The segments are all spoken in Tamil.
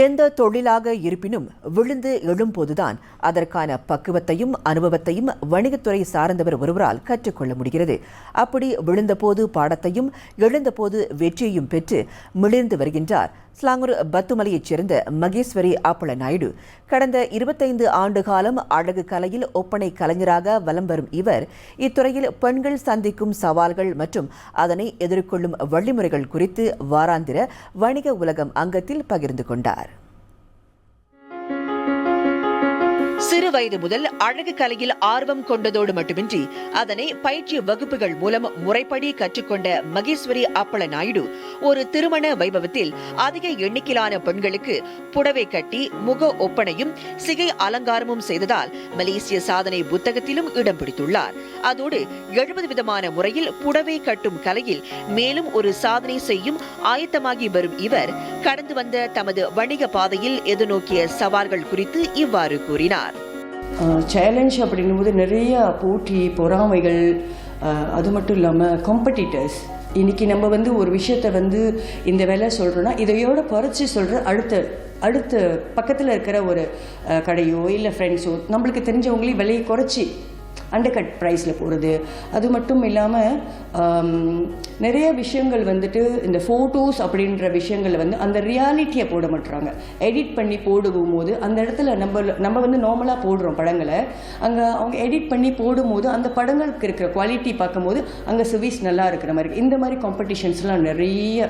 எந்த தொழிலாக இருப்பினும் விழுந்து எழும்போதுதான் அதற்கான பக்குவத்தையும் அனுபவத்தையும் வணிகத்துறை சார்ந்தவர் ஒருவரால் கற்றுக்கொள்ள முடிகிறது. அப்படி விழுந்தபோது பாடத்தையும் எழுந்தபோது வெற்றியையும் பெற்று மிளிர்ந்து வருகின்றார் ஸ்லாங்கூர் பத்துமலையைச் சேர்ந்த மகேஸ்வரி ஆப்பள நாயுடு கடந்த இருபத்தைந்து ஆண்டு காலம் அழகு கலையில் ஒப்பனை கலைஞராக வலம் வரும் இவர் இத்துறையில் பெண்கள் சந்திக்கும் சவால்கள் மற்றும் அதனை எதிர்கொள்ளும் வழிமுறைகள் குறித்து வாராந்திர வணிக உலகம் அங்கத்தில் பகிர்ந்து கொண்டார். வயது முதல் அழகு கலையில் ஆர்வம் கொண்டதோடு மட்டுமின்றி அதனை பயிற்சி வகுப்புகள் மூலம் முறைப்படி கற்றுக்கொண்ட மகேஸ்வரி அப்பள நாயுடு ஒரு திருமண வைபவத்தில் அதிக எண்ணிக்கையிலான பெண்களுக்கு புடவை கட்டி முக ஒப்பனையும் சிகை அலங்காரமும் செய்ததால் மலேசிய சாதனை புத்தகத்திலும் இடம் பிடித்துள்ளார். அதோடு எழுபது விதமான முறையில் புடவை கட்டும் கலையில் மேலும் ஒரு சாதனை செய்யும் ஆயத்தமாகி வரும் இவர் கடந்து வந்த தமது வணிக பாதையில் எதிர்நோக்கிய சவால்கள் குறித்து இவ்வாறு கூறினார். சேலஞ்ச் அப்படிங்கும்போது நிறையா போட்டி பொறாமைகள் அது மட்டும் இல்லாமல் காம்படிட்டர்ஸ் இன்னைக்கு நம்ம வந்து ஒரு விஷயத்த வந்து இந்த வேலை சொல்கிறோன்னா இதையோட குறைச்சி சொல்கிற அடுத்த அடுத்த பக்கத்தில் இருக்கிற ஒரு கடையோ இல்லை ஃப்ரெண்ட்ஸோ நம்மளுக்கு தெரிஞ்சவங்களையும் விலையை குறைச்சி அண்டர் கட் ப்ரைஸில் போகிறது அது மட்டும் இல்லாமல் நிறைய விஷயங்கள் வந்துட்டு இந்த ஃபோட்டோஸ் அப்படின்ற விஷயங்களை வந்து அந்த ரியாலிட்டியை போட மாட்டுறாங்க எடிட் பண்ணி போடும்போது அந்த இடத்துல நம்ம நம்ம வந்து நார்மலாக போடுறோம் படங்களை. அங்கே அவங்க எடிட் பண்ணி போடும்போது அந்த படங்களுக்கு இருக்கிற குவாலிட்டி பார்க்கும்போது அங்கே சர்வீஸ் நல்லா இருக்கிற மாதிரி இந்த மாதிரி காம்படிஷன்ஸ்லாம் நிறைய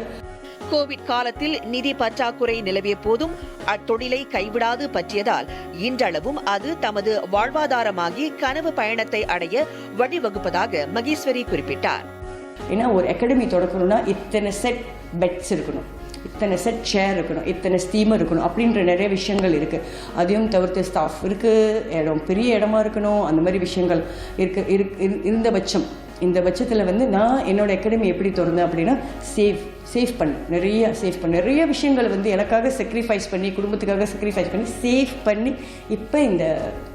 கோவிட் காலத்தில் நிதி பற்றாக்குறை நிலவிய போதும் அத்தொழிலை கைவிடாது பற்றியதால் இன்றளவும் அது தமது வாழ்வாதாரமாகி கனவு பயணத்தை அடைய வழிவகுப்பதாக மகேஸ்வரி குறிப்பிட்டார். ஏன்னா ஒரு அகாடமி தொடக்கணும்னா இத்தனை செட் பெட்ஸ் இருக்கணும். இத்தனை செட் சேர் இருக்கணும். இத்தனை ஸ்டீமர் இருக்கணும். அப்படின்ற நிறைய விஷயங்கள் இருக்குது அதையும் தவிர்த்து ஸ்டாஃப் இருக்குது இடம் பெரிய இடமா இருக்கணும். அந்த மாதிரி விஷயங்கள் இருக்கு. இருக்கு- இரு- இருந்த பட்சம் இந்த பட்சத்தில் வந்து நான் என்னோட அகாடமி எப்படி திறந்தேன் அப்படின்னா சேஃப் சேஃப் பண்ண. நிறைய சேஃப் பண்ண. நிறைய விஷயங்கள் வந்து எனக்காக சாக்ரிஃபைஸ் பண்ணி குடும்பத்துக்காக சாக்ரிஃபைஸ் பண்ணி சேஃப் பண்ணி இப்போ இந்த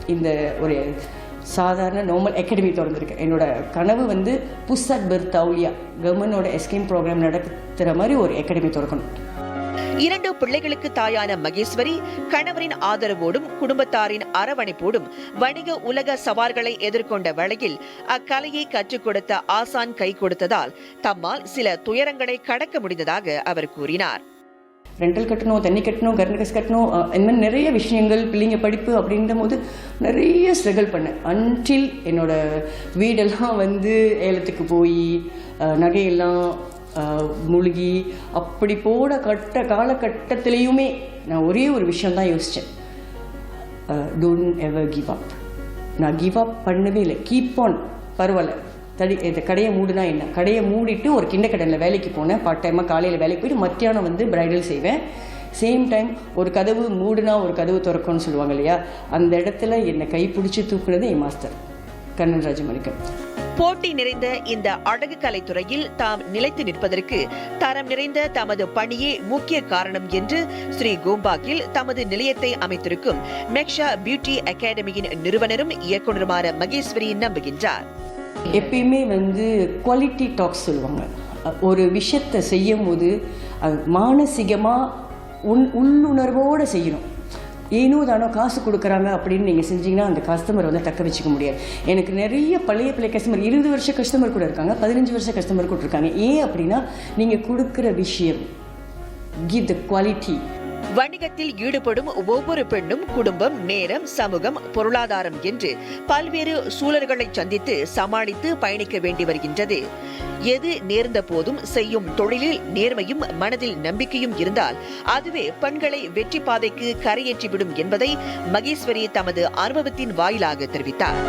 இந்த ஒரு சாதாரண நார்மல் அகாடமி திறந்துருக்கேன் என்னோடய கனவு வந்து புஸ்ஸட் பர்த் தௌலியா கவர்மெண்டோட எஸ்கேம் ப்ரோக்ராம் நடத்துகிற மாதிரி ஒரு அகாடமி திறக்கணும் இரண்டு பிள்ளைகளுக்கு தாயான மகேஸ்வரி கணவரின் ஆதரவோடும் குடும்பத்தாரின் அரவணைப்போடும் வணிக உலக சவால்களை எதிர்கொண்ட வேளையில் அக்கலையை கற்றுக் கொடுத்த ஆசான் கை கொடுத்ததால் தம்மால் சில துயரங்களை கடக்க முடிந்ததாக அவர் கூறினார். ரெண்டல் கட்டணும் தண்ணி கட்டணும் கரண்ட் கட்டணும் இந்த மாதிரி நிறைய விஷயங்கள் பிள்ளைங்க படிப்பு அப்படின்ற போது நிறைய ஸ்ட்ரகிள் பண்ணேன். அன்டில் என்னோட வீடெல்லாம் வந்து ஏலத்துக்கு போய் நகையெல்லாம் முழுகி அப்படி போட கட்ட காலகட்டத்திலையுமே நான் ஒரே ஒரு விஷயம் தான் யோசித்தேன் டோன்ட் எவர் கிவ் அப் நான் கிவ் அப் பண்ணவே இல்லை. கீப் ஆன் பரவாயில்ல. தடி இந்த கடையை மூடுனா என்ன? கடையை மூடிட்டு ஒரு கிண்ட கடையில் வேலைக்கு போனேன். பார்ட் டைமாக காலையில் வேலைக்கு போயிட்டு மத்தியானம் வந்து பிரைடல் செய்வேன். சேம் டைம் ஒரு கதவு மூடுனா ஒரு கதவு திறக்கணும்னு சொல்லுவாங்க இல்லையா? அந்த இடத்துல என்னை கை பிடிச்சி தூக்குனது என் மாஸ்டர் கண்ணன் ராஜமணிக்கன் போட்டி நிறைந்த இந்த அழகு கலைத்துறையில் தாம் நிலைத்து நிற்பதற்கு தரம் நிறைந்த தமது பணியே முக்கிய காரணம் என்று ஸ்ரீ கோம்பாக்கில் தமது நிலையத்தை அமைத்திருக்கும் மெக்ஷா பியூட்டி அகாடமியின் நிறுவனரும் இயக்குநருமான மகேஸ்வரி நம்புகின்றார். எப்பயுமே வந்து குவாலிட்டி டாக்ஸ் சொல்லுவாங்க. ஒரு விஷயத்தை செய்யும் போது அது மானசீகமாக உள் உள்ளுணர்வோடு செய்யணும். ஏனோ தானோ காசு கொடுக்குறாங்க அப்படின்னு நீங்கள் செஞ்சீங்கன்னா அந்த கஸ்டமர் வந்து தக்க வச்சுக்க முடியாது. எனக்கு நிறைய பழைய பழைய கஸ்டமர் இருபது வருஷ கஸ்டமர் கூட இருக்காங்க பதினஞ்சு வருஷ கஸ்டமர் கூட இருக்காங்க. ஏன் அப்படின்னா நீங்கள் கொடுக்குற விஷயம் கிவ் த குவாலிட்டி வணிகத்தில் ஈடுபடும் ஒவ்வொரு பெண்ணும் குடும்பம் நேரம் சமூகம் பொருளாதாரம் என்று பல்வேறு சூழல்களை சந்தித்து சமாளித்து பயணிக்க வேண்டி வருகின்றது. எது நேர்ந்த போதும் செய்யும் தொழிலில் நேர்மையும் மனதில் நம்பிக்கையும் இருந்தால் அதுவே பெண்களை வெற்றி பாதைக்கு கரையேற்றிவிடும் என்பதை மகேஸ்வரி தமது அனுபவத்தின் வாயிலாக தெரிவித்தார்.